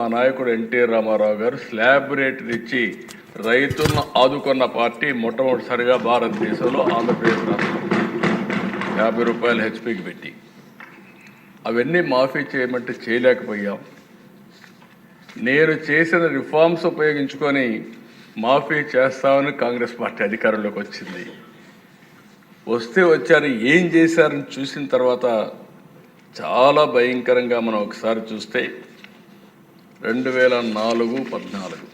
మా నాయకుడు ఎన్టీ రామారావు గారు స్లాబ్ రేట్లు ఇచ్చి రైతులను ఆదుకున్న పార్టీ మొట్టమొదటిసారిగా భారతదేశంలో ఆంధ్రప్రదేశ్ రాష్ట్రం. యాభై రూపాయలు హెచ్పికి పెట్టి. అవన్నీ మాఫీ చేయమంటే చేయలేకపోయాం. నేను చేసిన రిఫార్మ్స్ ఉపయోగించుకొని మాఫీ చేస్తామని కాంగ్రెస్ పార్టీ అధికారంలోకి వచ్చింది. వస్తే వచ్చారు ఏం చేశారని చూసిన తర్వాత చాలా భయంకరంగా మనం ఒకసారి చూస్తే రెండు వేల నాలుగు పద్నాలుగు.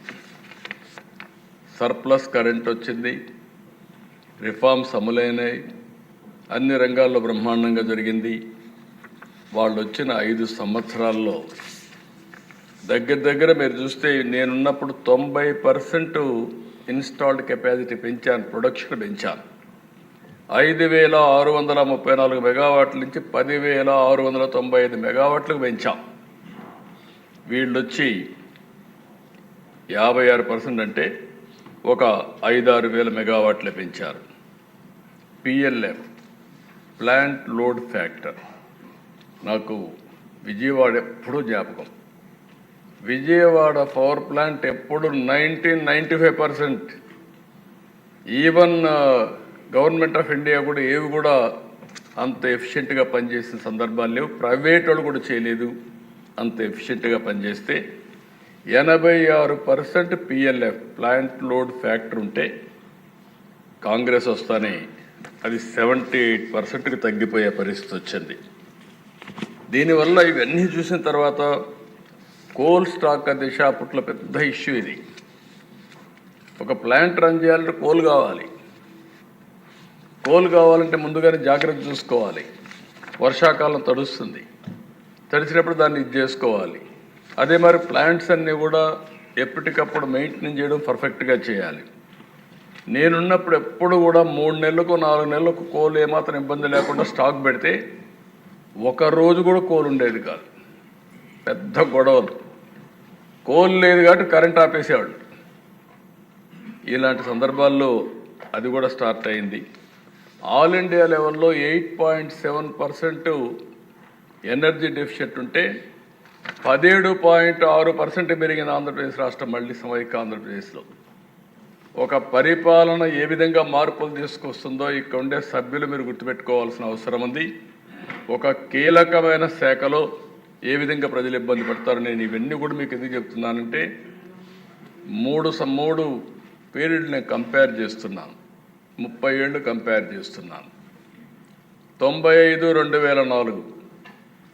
సర్ప్లస్ కరెంట్ వచ్చింది రిఫార్మ్స్ అమలైనాయి అన్ని రంగాల్లో బ్రహ్మాండంగా జరిగింది. వాళ్ళు వచ్చిన ఐదు సంవత్సరాల్లో. దగ్గర దగ్గర మీరు చూస్తే నేనున్నప్పుడు తొంభై పర్సెంట్ ఇన్స్టాల్డ్ కెపాసిటీ పెంచాను ప్రొడక్షన్ పెంచాను. ఐదు వేల ఆరు వందల ముప్పై నాలుగు మెగావాట్ల నుంచి పదివేల ఆరు వందల తొంభై ఐదు మెగావాట్లకు పెంచాం. వీళ్ళొచ్చి యాభై ఆరు పర్సెంట్ అంటే ఒక ఐదారు వేల మెగావాట్లు పెంచారు. PLF plant load factor. నాకు విజయవాడ ఎప్పుడూ జ్ఞాపకం. విజయవాడ పవర్ ప్లాంట్ ఎప్పుడు nineteen ninety five percent. Even government of India కూడా ఏవి కూడా అంత ఎఫిషియెంట్గా పనిచేసిన సందర్భాలు లేవు. ప్రైవేట్ వాళ్ళు కూడా చేయలేదు. అంత ఎఫిషియెంట్గా పనిచేస్తే ఎనభై ఆరు percent PLF plant load factor ఉంటే కాంగ్రెస్ వస్తానే. అది సెవెంటీ ఎయిట్ పర్సెంట్కి తగ్గిపోయే పరిస్థితి వచ్చింది. దీనివల్ల ఇవన్నీ చూసిన తర్వాత కోల్ స్టాక్ దిశ అప్పట్లో పెద్ద ఇష్యూ ఇది. ఒక ప్లాంట్ రన్ చేయాలంటే కోల్ కావాలి. కోల్ కావాలంటే ముందుగానే జాగ్రత్త చూసుకోవాలి. వర్షాకాలం తడుస్తుంది. తడిచినప్పుడు దాన్ని ఇది చేసుకోవాలి. అదే మరి ప్లాంట్స్ అన్నీ కూడా ఎప్పటికప్పుడు మెయింటెనెన్స్ చేయడం పర్ఫెక్ట్గా చేయాలి. నేనున్నప్పుడు ఎప్పుడు కూడా మూడు నెలలకు నాలుగు నెలలకు కోల్ ఏమాత్రం ఇబ్బంది లేకుండా స్టాక్ పెడితే ఒక రోజు కూడా కోల్ ఉండేది కాదు. పెద్ద గొడవలు. కోల్ లేదు కాబట్టి కరెంట్ ఆపేసేవాళ్ళు. ఇలాంటి సందర్భాల్లో అది కూడా స్టార్ట్ అయింది. ఆల్ ఇండియా లెవెల్లో eight point seven percent energy deficit ఉంటే పదిహేడు పాయింట్ ఆరు పర్సెంట్ పెరిగిన ఆంధ్రప్రదేశ్ రాష్ట్రం మళ్ళీ సమైక్య ఆంధ్రప్రదేశ్లో. ఒక పరిపాలన ఏ విధంగా మార్పులు తీసుకొస్తుందో ఇక్కడ ఉండే సభ్యులు మీరు గుర్తుపెట్టుకోవాల్సిన అవసరం ఉంది. ఒక కీలకమైన శాఖలో ఏ విధంగా ప్రజలు ఇబ్బంది పడతారు నేను ఇవన్నీ కూడా మీకు ఎందుకు చెప్తున్నానంటే మూడు మూడు పీరియడ్ నేను కంపేర్ చేస్తున్నాను. ముప్పై ఏళ్ళు కంపేర్ చేస్తున్నాను. తొంభై ఐదు రెండు వేల నాలుగు.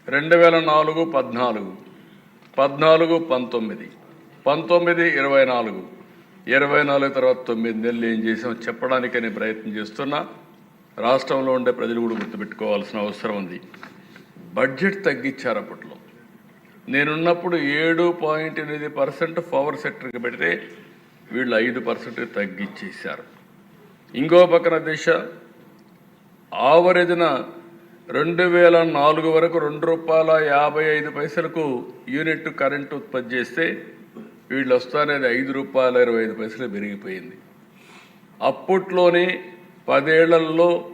రెండు వేల నాలుగు పద్నాలుగు. పద్నాలుగు పంతొమ్మిది. పంతొమ్మిది ఇరవై నాలుగు. ఇరవై నాలుగు తర్వాత తొమ్మిది నెలలు ఏం చేసాం చెప్పడానికి నేను ప్రయత్నం చేస్తున్నా. రాష్ట్రంలో ఉండే ప్రజలు కూడా గుర్తుపెట్టుకోవాల్సిన అవసరం ఉంది. బడ్జెట్ తగ్గించారు అప్పట్లో. నేనున్నప్పుడు ఏడు పాయింట్ ఎనిమిది పర్సెంట్ పవర్ సెక్టర్కి పెడితే వీళ్ళు ఐదు పర్సెంట్ తగ్గించేశారు. ఇంకో పక్కన దిశ ఆవరేజ్న రెండు వేల నాలుగు వరకు రెండు రూపాయల యాభై ఐదు పైసలకు యూనిట్ కరెంటు ఉత్పత్తి చేస్తే వీళ్ళు వస్తానేది ఐదు రూపాయల ఇరవై ఐదు పైసలు పెరిగిపోయింది. అప్పట్లోనే పదేళ్ళలో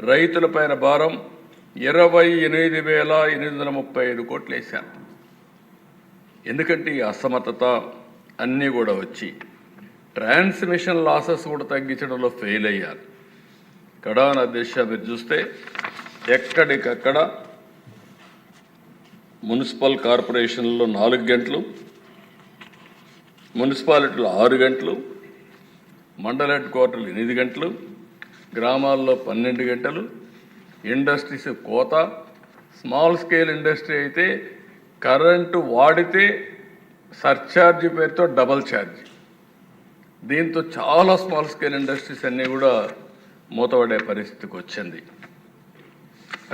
రైతులపైన భారం ఇరవై ఎనిమిది వేల ఎనిమిది వందల ముప్పై ఐదు కోట్లు వేశారు. ఎందుకంటే ఈ అసమర్థత అన్నీ కూడా వచ్చి ట్రాన్స్మిషన్ లాసెస్ కూడా తగ్గించడంలో ఫెయిల్ అయ్యారు. కడాన దిశ మీరు చూస్తే ఎక్కడికక్కడ మున్సిపల్ కార్పొరేషన్లో నాలుగు గంటలు మున్సిపాలిటీలో ఆరు గంటలు మండల హెడ్ క్వార్టర్లు ఎనిమిది గంటలు గ్రామాల్లో పన్నెండు గంటలు ఇండస్ట్రీస్ కోత స్మాల్ స్కేల్ ఇండస్ట్రీ అయితే కరెంటు వాడితే సర్ఛార్జ్ పేరుతో డబల్ ఛార్జ్ దీంతో చాలా స్మాల్ స్కేల్ ఇండస్ట్రీస్ అన్నీ కూడా మూతపడే పరిస్థితికి వచ్చింది.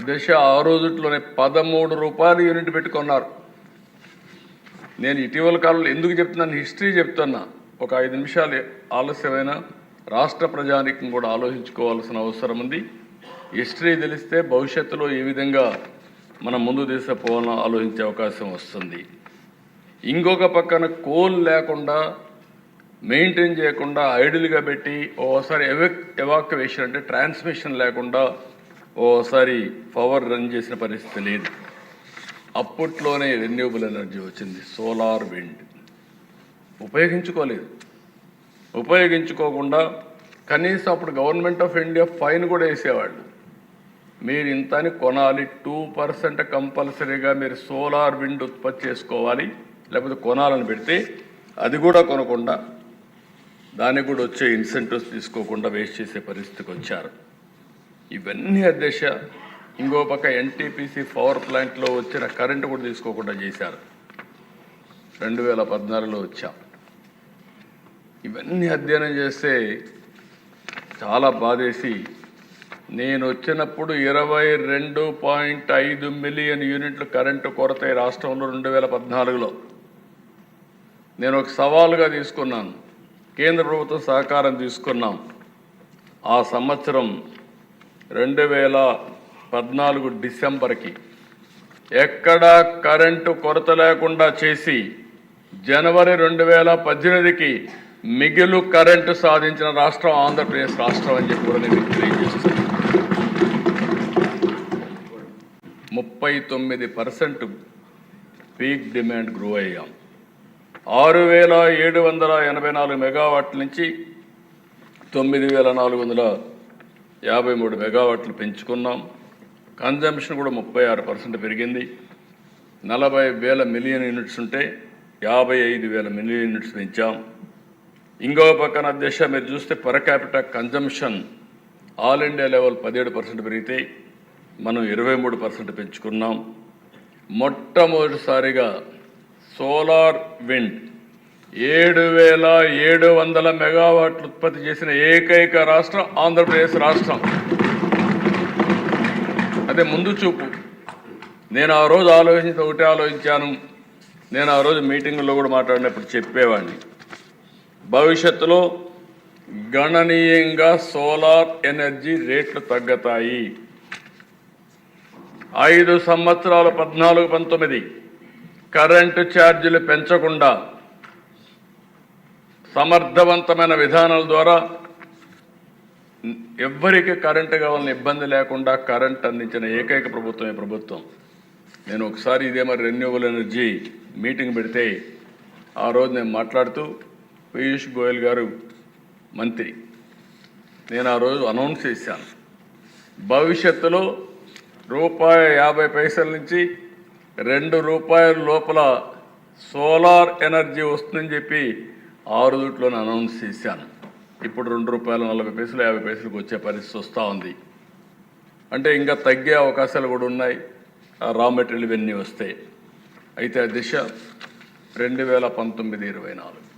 దశ ఆ రోజుట్లోనే పదమూడు రూపాయలు యూనిట్ పెట్టుకున్నారు. నేను ఇటీవల కాలంలో ఎందుకు చెప్తున్నాను హిస్టరీ చెప్తున్నా. ఒక ఐదు నిమిషాలు ఆలస్యమైన రాష్ట్ర ప్రజానికం కూడా ఆలోచించుకోవాల్సిన అవసరం ఉంది. హిస్టరీ తెలిస్తే భవిష్యత్తులో ఏ విధంగా మనం ముందు తీసుకుపోవాలని ఆలోచించే అవకాశం వస్తుంది. ఇంకొక పక్కన కోల్ లేకుండా మెయింటైన్ చేయకుండా ఐడిల్గా పెట్టి ఓసారి ఎవక్ ఎవాక్యువేషన్ అంటే ట్రాన్స్మిషన్ లేకుండా ఓసారి పవర్ రన్ చేసిన పరిస్థితి లేదు. అప్పట్లోనే రెన్యూబుల్ ఎనర్జీ వచ్చింది. సోలార్ విండ్ ఉపయోగించుకోలేదు. ఉపయోగించుకోకుండా కనీసం అప్పుడు గవర్నమెంట్ ఆఫ్ ఇండియా ఫైన్ కూడా వేసేవాళ్ళు. మీరు ఇంత అని కొనాలి టూ పర్సెంట్ కంపల్సరీగా మీరు సోలార్ విండ్ ఉత్పత్తి చేసుకోవాలి లేకపోతే కొనాలని పెడితే అది కూడా కొనకుండా దానికి కూడా వచ్చే ఇన్సెంటివ్స్ తీసుకోకుండా వేస్ట్ చేసే పరిస్థితికి వచ్చారు. ఇవన్నీ అధ్యక్ష ఇంకో పక్క ఎన్టీపీసీ పవర్ ప్లాంట్లో వచ్చిన కరెంటు కూడా తీసుకోకుండా చేశారు. రెండు వేల పద్నాలుగులో వచ్చాం. ఇవన్నీ అధ్యయనం చేస్తే చాలా బాధేసి నేను వచ్చినప్పుడు ఇరవై రెండు పాయింట్ ఐదు మిలియన్ యూనిట్లు కరెంటు కొరత ఈ రాష్ట్రంలో రెండు వేల పద్నాలుగులో. నేను ఒక సవాలుగా తీసుకున్నాను. కేంద్ర ప్రభుత్వం సహకారం తీసుకున్నాం. ఆ సంవత్సరం రెండు వేల పద్నాలుగు డిసెంబర్కి ఎక్కడా కరెంటు కొరత లేకుండా చేసి జనవరి రెండు వేల పద్దెనిమిదికి మిగిలు కరెంటు సాధించిన రాష్ట్రం ఆంధ్రప్రదేశ్ రాష్ట్రం అని చెప్పి కూడా నేను తెలియజేస్తున్నాను. ముప్పై తొమ్మిది పర్సెంట్ పీక్ డిమాండ్ గ్రో అయ్యాం. ఆరు వేల ఏడు వందల ఎనభై నాలుగు మెగావాట్ల నుంచి తొమ్మిది వేల నాలుగు వందల యాభై మూడు మెగావాట్లు పెంచుకున్నాం. కన్జంప్షన్ కూడా ముప్పై ఆరు పర్సెంట్ పెరిగింది. నలభై వేల మిలియన్ యూనిట్స్ ఉంటే యాభై ఐదు వేల మిలియన్ యూనిట్స్ పెంచాం. ఇంకో పక్కన దిశ మీరు చూస్తే per capital consumption all India level పదిహేడు పర్సెంట్ పెరిగితే మనం ఇరవై మూడు పర్సెంట్ పెంచుకున్నాం. మొట్టమొదటిసారిగా సోలార్ విండ్ ఏడు వేల ఏడు వందల మెగావాట్లు ఉత్పత్తి చేసిన ఏకైక రాష్ట్రం ఆంధ్రప్రదేశ్ రాష్ట్రం. అదే ముందు చూపు. నేను ఆ రోజు ఆలోచించి ఒకటే ఆలోచించాను. నేను ఆ రోజు మీటింగుల్లో కూడా మాట్లాడినప్పుడు చెప్పేవాడిని. భవిష్యత్తులో గణనీయంగా సోలార్ ఎనర్జీ రేట్లు తగ్గుతాయి. ఐదు సంవత్సరాలు పద్నాలుగు పంతొమ్మిది. కరెంటు ఛార్జీలు పెంచకుండా సమర్థవంతమైన విధానాల ద్వారా ఎవ్వరికి కరెంటు కావాలని ఇబ్బంది లేకుండా కరెంట్ అందించిన ఏకైక ప్రభుత్వమే ప్రభుత్వం. నేను ఒకసారి ఇదే మరి రెన్యూవల్ ఎనర్జీ మీటింగ్ పెడితే ఆ రోజు నేను మాట్లాడుతూ పీయూష్ గోయల్ గారు మంత్రి. నేను ఆ రోజు అనౌన్స్ చేశాను. భవిష్యత్తులో రూపాయి యాభై పైసల నుంచి రెండు రూపాయల లోపల సోలార్ ఎనర్జీ వస్తుందని చెప్పి ఆరు దుట్లోనే అనౌన్స్ చేశాను. ఇప్పుడు రెండు రూపాయల నలభై పైసలు యాభై పైసలకు వచ్చే పరిస్థితి వస్తూ ఉంది. అంటే ఇంకా తగ్గే అవకాశాలు కూడా ఉన్నాయి. ఆ రా మెటీరియల్ ఇవన్నీ వస్తాయి. అయితే ఆ దిశ రెండు వేల పంతొమ్మిది ఇరవై నాలుగు.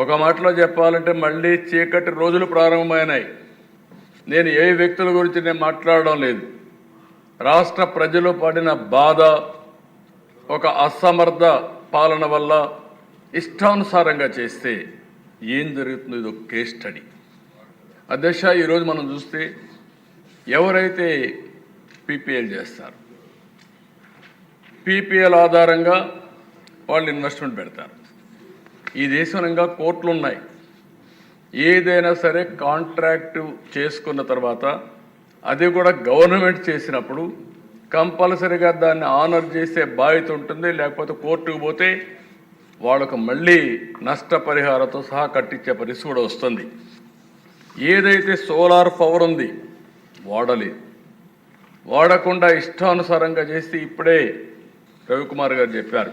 ఒక మాటలో చెప్పాలంటే మళ్ళీ చీకటి రోజులు ప్రారంభమైనాయి. నేను ఏ వ్యక్తుల గురించి నేను మాట్లాడడం లేదు. రాష్ట్ర ప్రజలు పడిన బాధ ఒక అసమర్థ పాలన వల్ల ఇష్టానుసారంగా చేస్తే ఏం జరుగుతుందో ఇది ఒక కేస్ స్టడీ అధ్యక్ష ఈరోజు మనం చూస్తే ఎవరైతే పీపీఎల్ చేస్తారు పీపీఎల్ ఆధారంగా వాళ్ళు ఇన్వెస్ట్మెంట్ పెడతారు. ఈ దేశంగా కోర్టులు ఉన్నాయి. ఏదైనా సరే కాంట్రాక్టు చేసుకున్న తర్వాత అది కూడా గవర్నమెంట్ చేసినప్పుడు కంపల్సరిగా దాన్ని ఆనర్ చేసే బాధ్యత ఉంటుంది లేకపోతే కోర్టుకు పోతే వాళ్ళకు మళ్ళీ నష్టపరిహారంతో సహా కట్టించే పరిస్థితి కూడా వస్తుంది. ఏదైతే సోలార్ పవర్ ఉంది వాడలేదు. వాడకుండా ఇష్టానుసారంగా చేస్తే ఇప్పుడే రవికుమార్ గారు చెప్పారు.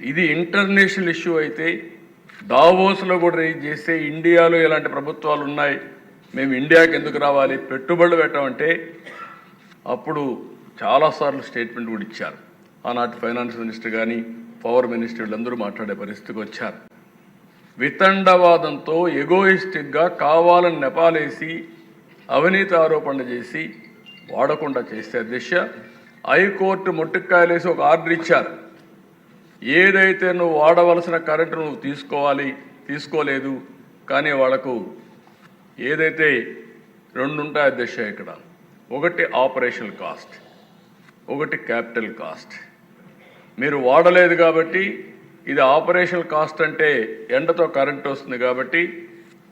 ఇది ఇంటర్నేషనల్ ఇష్యూ అయితే దావోస్లో కూడా రేజ్ చేస్తే ఇండియాలో ఇలాంటి ప్రభుత్వాలు ఉన్నాయి. మేము ఇండియాకి ఎందుకు రావాలి? పెట్టుబడులు పెట్టమంటే అప్పుడు చాలాసార్లు స్టేట్మెంట్ కూడా ఇచ్చారు. ఆనాటి ఫైనాన్స్ మినిస్టర్ కానీ పవర్ మినిస్టర్ మాట్లాడే పరిస్థితికి వచ్చారు. వితండవాదంతో ఎగోయిస్టిక్గా కావాలని నెపాలేసి అవినీతి ఆరోపణ చేసి వాడకుండా చేస్తే దిశ. హైకోర్టు ముట్టుకాయలేసి ఒక ఆర్డర్ ఇచ్చారు. ఏదైతే నువ్వు వాడవలసిన కరెంటు నువ్వు తీసుకోవాలి తీసుకోలేదు కానీ వాళ్ళకు ఏదైతే రెండు ఉంటాయి అధ్యక్ష ఇక్కడ. ఒకటి ఆపరేషనల్ కాస్ట్ ఒకటి క్యాపిటల్ కాస్ట్. మీరు వాడలేదు కాబట్టి ఇది ఆపరేషనల్ కాస్ట్ అంటే ఎండతో కరెంట్ వస్తుంది కాబట్టి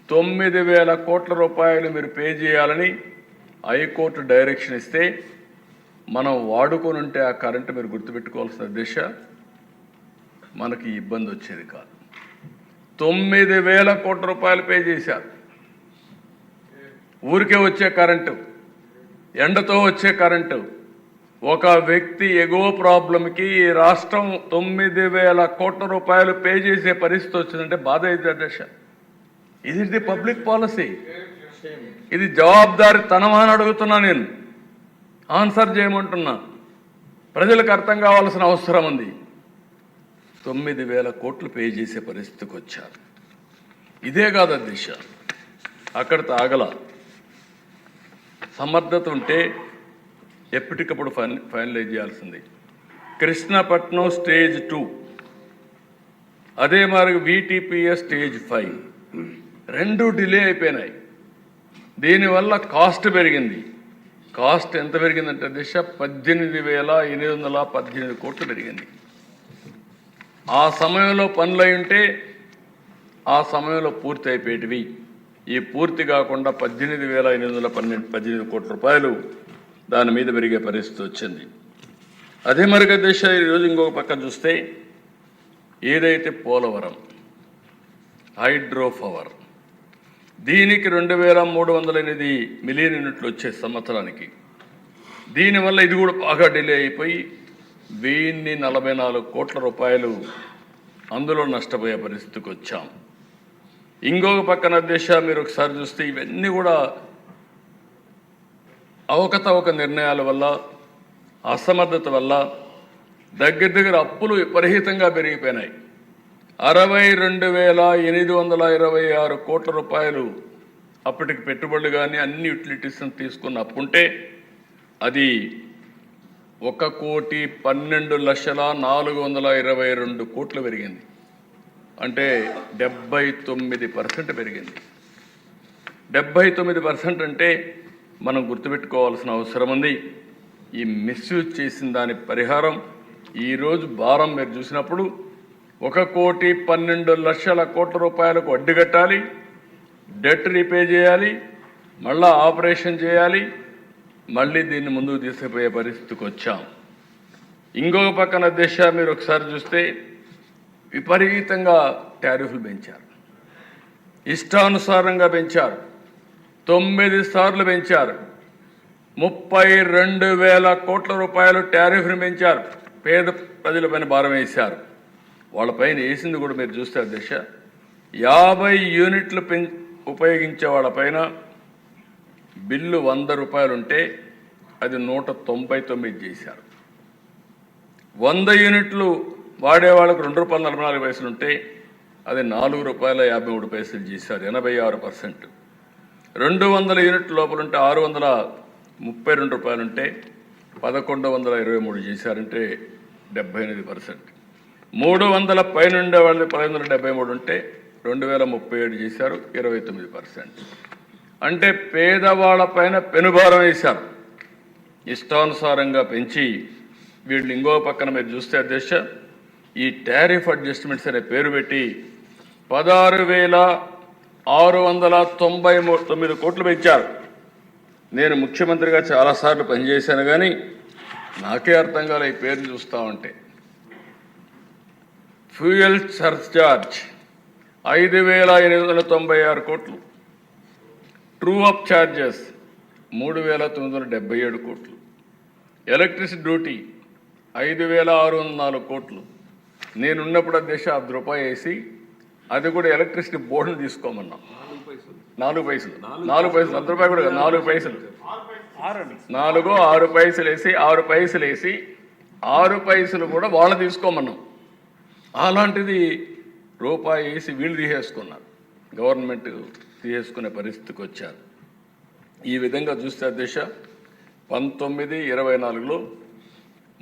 తొమ్మిది వేల కోట్ల రూపాయలు మీరు పే చేయాలని హైకోర్టు డైరెక్షన్ ఇస్తే మనం వాడుకొని ఉంటే ఆ కరెంటు మీరు గుర్తుపెట్టుకోవాల్సిన దిశ మనకి ఇబ్బంది వచ్చేది కాదు. తొమ్మిది వేల కోట్ల రూపాయలు పే చేశారు ఊరికే వచ్చే కరెంటు ఎండతో వచ్చే కరెంటు ఒక వ్యక్తి ఎగువ ప్రాబ్లంకి ఈ రాష్ట్రం తొమ్మిది వేల కోట్ల రూపాయలు పే చేసే పరిస్థితి వచ్చిందంటే బాధ అయితే దశ ఇది ది పబ్లిక్ పాలసీ ఇది జవాబుదారి తనమని అడుగుతున్నా నేను. ఆన్సర్ చేయమంటున్నా. ప్రజలకు అర్థం కావాల్సిన అవసరం ఉంది. తొమ్మిది వేల కోట్లు పే చేసే పరిస్థితికి వచ్చారు. ఇదే కాదు దిశ అక్కడ తాగల సమర్థత ఉంటే ఎప్పటికప్పుడు ఫైన ఫైనలైజ్ చేయాల్సింది. Krishnapatnam stage two. అదే మరి వీటీపీఎస్ స్టేజ్ ఫైవ్. రెండు డిలే అయిపోయినాయి. దీనివల్ల కాస్ట్ పెరిగింది. కాస్ట్ ఎంత పెరిగిందంటే దిశ పద్దెనిమిది వేల ఎనిమిది వందల పద్దెనిమిది కోట్లు పెరిగింది. ఆ సమయంలో పనులు అయి ఉంటే ఆ సమయంలో పూర్తి అయిపోయేటివి. ఈ పూర్తి కాకుండా పద్దెనిమిది వేల ఎనిమిది వందల పన్నెండు పద్దెనిమిది కోట్ల రూపాయలు దాని మీద పెరిగే పరిస్థితి వచ్చింది. అదే మరుగ దిశ ఈరోజు ఇంకొక పక్క చూస్తే ఏదైతే పోలవరం హైడ్రో పవర్ దీనికి రెండు వేల మూడు వందల ఎనిమిది మిలియన్ యూనిట్లు వచ్చే సంవత్సరానికి. దీనివల్ల ఇది కూడా బాగా డిలే అయిపోయి వెయ్యిన్ని నలభై నాలుగు కోట్ల రూపాయలు అందులో నష్టపోయే పరిస్థితికి వచ్చాం. ఇంకొక పక్కన దిశ మీరు ఒకసారి చూస్తే ఇవన్నీ కూడా అవకతవక నిర్ణయాల వల్ల అసమర్థత వల్ల దగ్గర దగ్గర అప్పులు విపరీతంగా పెరిగిపోయినాయి. అరవై రెండు వేల ఎనిమిది వందల ఇరవై ఆరు కోట్ల రూపాయలు అప్పటికి పెట్టుబడులు కానీ అన్ని యూటిలిటీస్ తీసుకున్న అప్పుంటే అది ఒక కోటి పన్నెండు లక్షల నాలుగు వందల ఇరవై రెండు కోట్లు పెరిగింది. అంటే డెబ్బై తొమ్మిది పర్సెంట్ పెరిగింది. డెబ్బై తొమ్మిది పర్సెంట్ అంటే మనం గుర్తుపెట్టుకోవాల్సిన అవసరం ఉంది. ఈ మిస్యూజ్ చేసిన దాని పరిహారం ఈరోజు భారం మీరు చూసినప్పుడు ఒక కోటి పన్నెండు లక్షల కోట్ల రూపాయలకు వడ్డీ కట్టాలి. డెట్ రీపే చేయాలి. మళ్ళా ఆపరేషన్ చేయాలి. మళ్ళీ దీన్ని ముందుకు తీసుకుపోయే పరిస్థితికి వచ్చాం. ఇంకొక పక్కన దేశాలు మీరు ఒకసారి చూస్తే విపరీతంగా టారిఫ్లు పెంచారు. ఇష్టానుసారంగా పెంచారు. తొమ్మిది సార్లు పెంచారు. ముప్పై రెండు వేల కోట్ల రూపాయలు టారిఫ్ను పెంచారు. పేద ప్రజలపైన భారం వేశారు. వాళ్ళపైన వేసింది కూడా మీరు చూస్తే దిశ యాభై యూనిట్లు పెం ఉపయోగించే వాళ్ళపైన బిల్లు వంద రూపాయలు ఉంటే అది నూట తొంభై తొమ్మిది చేశారు. వంద యూనిట్లు వాడే వాళ్ళకు రెండు రూపాయల నలభై నాలుగు పైసలు ఉంటే అది నాలుగు రూపాయల యాభై మూడు పైసలు చేశారు. ఎనభై ఆరు పర్సెంట్. రెండు వందల యూనిట్ లోపల ఉంటే ఆరు వందల ముప్పై రెండు రూపాయలు ఉంటే పదకొండు వందల ఇరవై మూడు చేశారంటే డెబ్బై ఎనిమిది పర్సెంట్. మూడు వందల పైన ఉండే వాళ్ళు పదిహేను వందల డెబ్బై మూడు ఉంటే రెండు వేల ముప్పై ఏడు చేశారు ఇరవై తొమ్మిది పర్సెంట్. అంటే పేదవాళ్ళ పైన పెనుభారం వేశారు. ఇష్టానుసారంగా పెంచి వీళ్ళు ఇంకో పక్కన మీరు చూస్తే అధ్యక్ష ఈ టారిఫ్ అడ్జస్ట్మెంట్స్ అనే పేరు పెట్టి పదహారు వేల ఆరు వందల తొంభై తొమ్మిది కోట్లు పెంచారు. నేను ముఖ్యమంత్రిగా చాలాసార్లు పనిచేశాను కానీ నాకే అర్థం కాలే ఈ పేరు చూస్తా ఉంటే. ఫ్యూయల్ సర్చార్జ్ ఐదు వేల ఎనిమిది వందల తొంభై ఆరు కోట్లు. ట్రూ అప్ ఛార్జెస్ మూడు వేల తొమ్మిది వందల డెబ్బై ఏడు కోట్లు. ఎలక్ట్రిసిటీ డ్యూటీ ఐదు వేల ఆరు వందల నాలుగు కోట్లు. నేనున్నప్పుడు ఆ దేశ అర్ధ రూపాయి వేసి అది కూడా ఎలక్ట్రిసిటీ బోర్డుని తీసుకోమన్నాం. నాలుగు పైసలు. నాలుగు పైసలు. అర్ధ రూపాయి కూడా నాలుగు పైసలు. నాలుగు ఆరు పైసలు వేసి ఆరు పైసలు వేసి ఆరు పైసలు కూడా వాళ్ళు తీసుకోమన్నాం. అలాంటిది రూపాయి వేసి వీళ్ళు తీసేసుకున్నారు. గవర్నమెంట్ తీసేసుకునే పరిస్థితికి వచ్చారు. ఈ విధంగా చూస్తే అధ్యక్ష పంతొమ్మిది ఇరవై నాలుగులో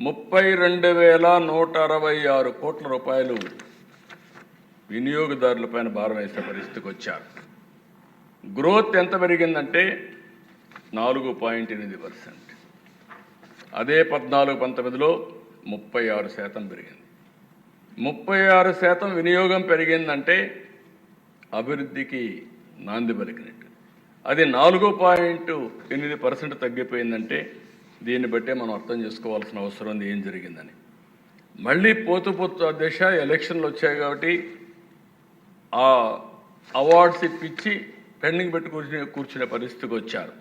ముప్పై రెండు వేల నూట అరవై ఆరు కోట్ల రూపాయలు వినియోగదారులపైన భారం వేసే పరిస్థితికి వచ్చారు. గ్రోత్ ఎంత పెరిగిందంటే నాలుగు పాయింట్ ఎనిమిది పర్సెంట్. అదే పద్నాలుగు పంతొమ్మిదిలో ముప్పై ఆరు శాతం పెరిగింది. ముప్పై ఆరు శాతం వినియోగం పెరిగిందంటే అభివృద్ధికి నాంది పలికినట్టు. అది నాలుగు పాయింట్ ఎనిమిది పర్సెంట్ తగ్గిపోయిందంటే దీన్ని బట్టే మనం అర్థం చేసుకోవాల్సిన అవసరం ఉంది ఏం జరిగిందని. మళ్ళీ పోతు పోతు దిశ ఎలక్షన్లు వచ్చాయి కాబట్టి ఆ అవార్డ్స్ ఇప్పించి పెండింగ్ పెట్టి కూర్చునే కూర్చునే పరిస్థితికి వచ్చారు.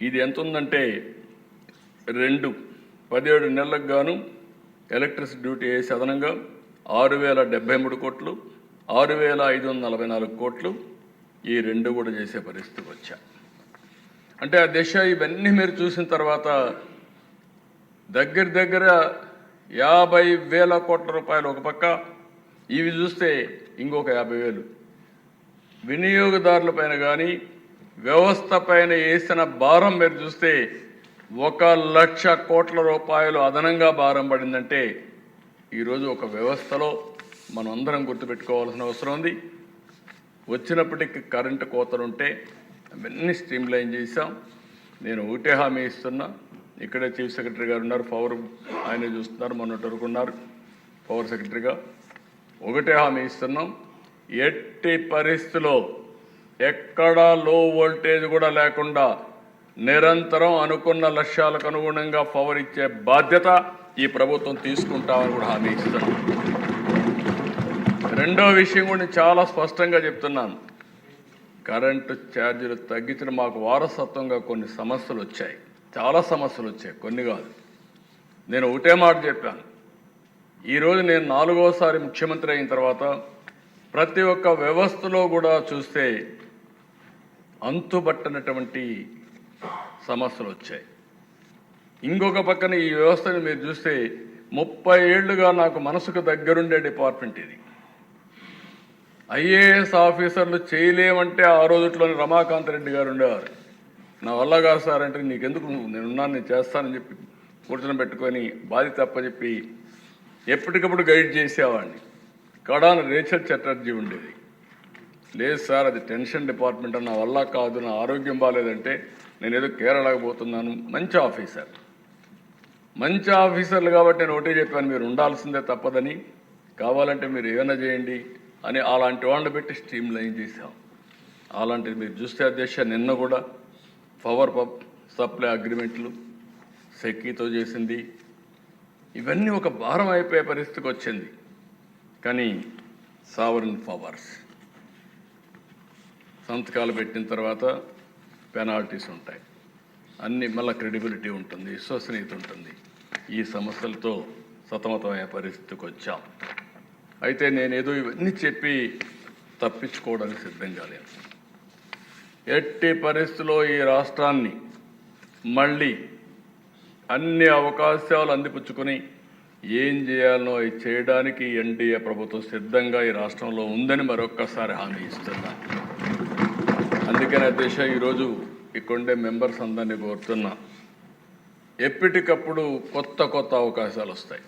ఇది ఎంత ఉందంటే రెండు పదిహేడు నెలలకు గాను ఎలక్ట్రిసిటీ డ్యూటీ వేసి అదనంగా ఆరు వేల డెబ్బై మూడు కోట్లు ఆరు వేల ఐదు వందల నలభై నాలుగు కోట్లు ఈ రెండు కూడా చేసే పరిస్థితికి వచ్చా. అంటే ఆ దిశ ఇవన్నీ మీరు చూసిన తర్వాత దగ్గర దగ్గర యాభై వేల కోట్ల రూపాయలు ఒక పక్క ఇవి చూస్తే ఇంకొక యాభై వేలు. వినియోగదారుల పైన కానీ వ్యవస్థ పైన వేసిన భారం మీరు చూస్తే ఒక లక్ష కోట్ల రూపాయలు అదనంగా భారం పడిందంటే ఈరోజు ఒక వ్యవస్థలో మనం అందరం గుర్తుపెట్టుకోవాల్సిన అవసరం ఉంది. వచ్చినప్పటికీ కరెంటు కోతలు ఉంటే అవన్నీ స్ట్రీమ్ లైన్ చేశాం. నేను ఒకటే హామీ ఇస్తున్నా. ఇక్కడే చీఫ్ సెక్రటరీ గారు ఉన్నారు. పవర్ ఆయన చూస్తున్నారు. మొన్నటి వరకు ఉన్నారు. పవర్ సెక్రటరీగా ఒకటే హామీ ఇస్తున్నాం. ఎట్టి పరిస్థితిలో ఎక్కడా లో వోల్టేజ్ కూడా లేకుండా నిరంతరం అనుకున్న లక్ష్యాలకు అనుగుణంగా పవర్ ఇచ్చే బాధ్యత ఈ ప్రభుత్వం తీసుకుంటామని కూడా హామీ ఇస్తున్నాం. రెండో విషయం కూడా చాలా స్పష్టంగా చెప్తున్నాను. కరెంటు ఛార్జీలు తగ్గించిన మాకు వారసత్వంగా కొన్ని సమస్యలు వచ్చాయి. చాలా సమస్యలు వచ్చాయి. కొన్ని కాదు. నేను ఒకటే మాట చెప్పాను. ఈరోజు నేను నాలుగోసారి ముఖ్యమంత్రి అయిన తర్వాత ప్రతి ఒక్క వ్యవస్థలో కూడా చూస్తే అంతుబట్టనటువంటి సమస్యలు వచ్చాయి. ఇంకొక పక్కన ఈ వ్యవస్థని మీరు చూస్తే ముప్పై ఏళ్ళుగా నాకు మనసుకు దగ్గరుండే డిపార్ట్మెంట్ ఇది. ఐఏఎస్ ఆఫీసర్లు చేయలేమంటే ఆ రోజుట్లోని రమాకాంత్ రెడ్డి గారు ఉండేవారు. నా వల్ల కాదు సార్ అంటే నీకెందుకు నేనున్నాను నేను చేస్తానని చెప్పి కూర్చొని పెట్టుకొని బాధ్యత తప్పచెప్పి ఎప్పటికప్పుడు గైడ్ చేసేవాడిని. కడాన రేచర్ చటర్జీ ఉండేది. లేదు సార్ అది టెన్షన్ డిపార్ట్మెంట్ నా వల్ల కాదు నా ఆరోగ్యం బాగాలేదంటే నేను ఏదో కేరళకు పోతున్నాను. మంచి ఆఫీసర్. మంచి ఆఫీసర్లు కాబట్టి నేను ఒకటే చెప్పాను మీరు ఉండాల్సిందే తప్పదని. కావాలంటే మీరు ఏమైనా చేయండి అని అలాంటి వాళ్ళని పెట్టి స్ట్రీమ్ లైన్ చేశాం. అలాంటిది మీరు చూస్తే అధ్యక్ష నిన్న కూడా పవర్ పప్ సప్లై అగ్రిమెంట్లు సెక్కీతో చేసింది. ఇవన్నీ ఒక భారం అయిపోయే పరిస్థితికి వచ్చింది. కానీ సావరన్ పవర్స్. సంతకాలు పెట్టిన తర్వాత పెనాల్టీస్ ఉంటాయి. అన్ని మళ్ళీ క్రెడిబిలిటీ ఉంటుంది విశ్వసనీయత ఉంటుంది. ఈ సమస్యలతో సతమతమయ్యే పరిస్థితికి వచ్చాం. అయితే నేనేదో ఇవన్నీ చెప్పి తప్పించుకోవడానికి సిద్ధంగా కాలేదు ఎట్టి పరిస్థితిలో ఈ రాష్ట్రాన్ని మళ్ళీ అన్ని అవకాశాలు అందిపుచ్చుకొని ఏం చేయాలనో చేయడానికి ఎన్డీఏ ప్రభుత్వం సిద్ధంగా ఈ రాష్ట్రంలో ఉందని మరొక్కసారి హామీ ఇస్తున్నా. అందుకని అధ్యక్ష ఈరోజు ఇక్కడుండే మెంబర్స్ అందరినీ కోరుతున్నా ఎప్పటికప్పుడు కొత్త కొత్త అవకాశాలు వస్తాయి.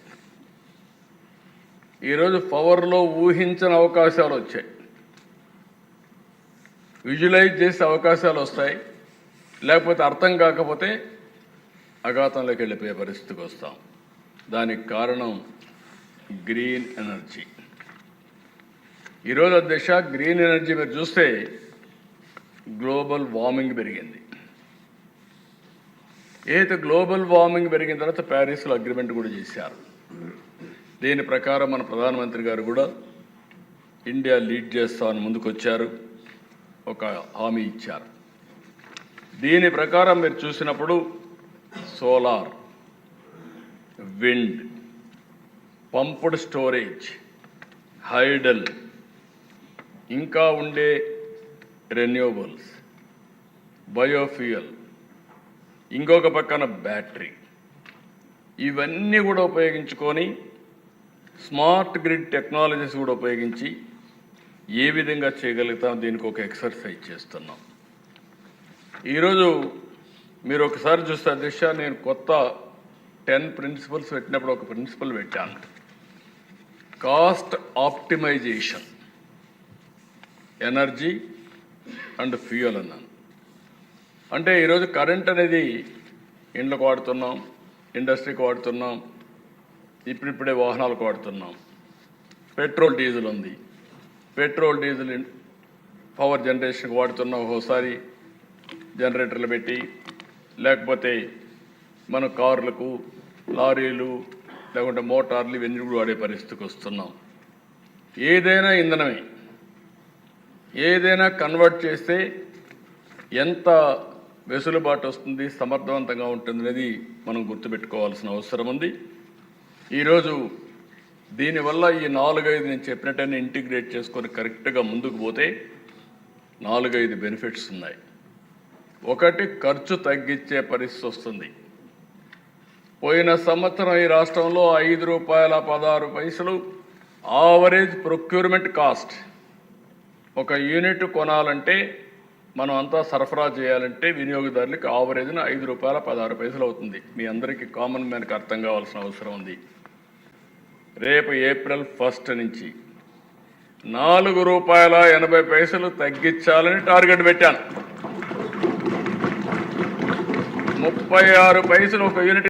ఈరోజు పవర్లో ఊహించని అవకాశాలు వచ్చాయి. విజువలైజ్ చేసే అవకాశాలు వస్తాయి. లేకపోతే అర్థం కాకపోతే అఘాతంలోకి వెళ్ళిపోయే పరిస్థితికి వస్తాం. దానికి కారణం గ్రీన్ ఎనర్జీ. ఈరోజు దిశ గ్రీన్ ఎనర్జీ మీరు చూస్తే గ్లోబల్ వార్మింగ్ పెరిగింది. ఏదైతే గ్లోబల్ వార్మింగ్ పెరిగిన తర్వాత ప్యారిస్లో అగ్రిమెంట్ కూడా చేశారు. దీని ప్రకారం మన ప్రధానమంత్రి గారు కూడా ఇండియా లీడ్ చేస్తామని ముందుకు వచ్చారు ఒక హామీ ఇచ్చారు. దీని ప్రకారం మీరు చూసినప్పుడు solar wind pumped storage hydel ఇంకా ఉండే రెన్యూవబుల్స్ బయోఫ్యూయల్ ఇంకొక పక్కన బ్యాటరీ. ఇవన్నీ కూడా ఉపయోగించుకొని స్మార్ట్ గ్రిడ్ టెక్నాలజీస్ కూడా ఉపయోగించి ఏ విధంగా చేయగలుగుతాం దీనికి ఒక ఎక్సర్సైజ్ చేస్తున్నాం. ఈరోజు మీరు ఒకసారి చూస్తే దిశ నేను కొత్త టెన్ ప్రిన్సిపల్స్ పెట్టినప్పుడు ఒక ప్రిన్సిపల్ పెట్టాను. Cost optimization. Energy and fuel అన్నాను. అంటే ఈరోజు కరెంట్ అనేది ఇండ్లకు వాడుతున్నాం ఇండస్ట్రీకి వాడుతున్నాం ఇప్పుడిప్పుడే వాహనాలకు వాడుతున్నాం. పెట్రోల్ డీజిల్ ఉంది. పెట్రోల్ డీజిల్ పవర్ జనరేషన్కి వాడుతున్నాం ఒకసారి జనరేటర్లు పెట్టి. లేకపోతే మన కార్లకు లారీలు లేకుంటే మోటార్లు ఇవన్నీ కూడా వాడే పరిస్థితికి వస్తున్నాం. ఏదైనా ఇంధనమే. ఏదైనా కన్వర్ట్ చేస్తే ఎంత వెసులుబాటు వస్తుంది సమర్థవంతంగా ఉంటుంది అనేది మనం గుర్తుపెట్టుకోవాల్సిన అవసరం ఉంది. ఈరోజు దీనివల్ల ఈ నాలుగైదు నేను చెప్పినట్టయినా ఇంటిగ్రేట్ చేసుకొని కరెక్ట్గా ముందుకు పోతే నాలుగైదు బెనిఫిట్స్ ఉన్నాయి. ఒకటి ఖర్చు తగ్గించే పరిస్థితి వస్తుంది. పోయిన సంవత్సరం ఈ రాష్ట్రంలో ఐదు రూపాయల పదహారు పైసలు ఆవరేజ్ ప్రొక్యూర్మెంట్ కాస్ట్ ఒక యూనిట్ కొనాలంటే మనం అంతా సరఫరా చేయాలంటే వినియోగదారులకు ఆవరేజ్న ఐదు రూపాయల పదహారు పైసలు అవుతుంది. మీ అందరికీ కామన్ మ్యాన్కి అర్థం కావాల్సిన అవసరం ఉంది. రేపు ఏప్రిల్ ఫస్ట్ నుంచి నాలుగు రూపాయల ఎనభై పైసలు తగ్గించాలని టార్గెట్ పెట్టాను. ముప్పై ఆరు పైసలు ఒక యూనిట్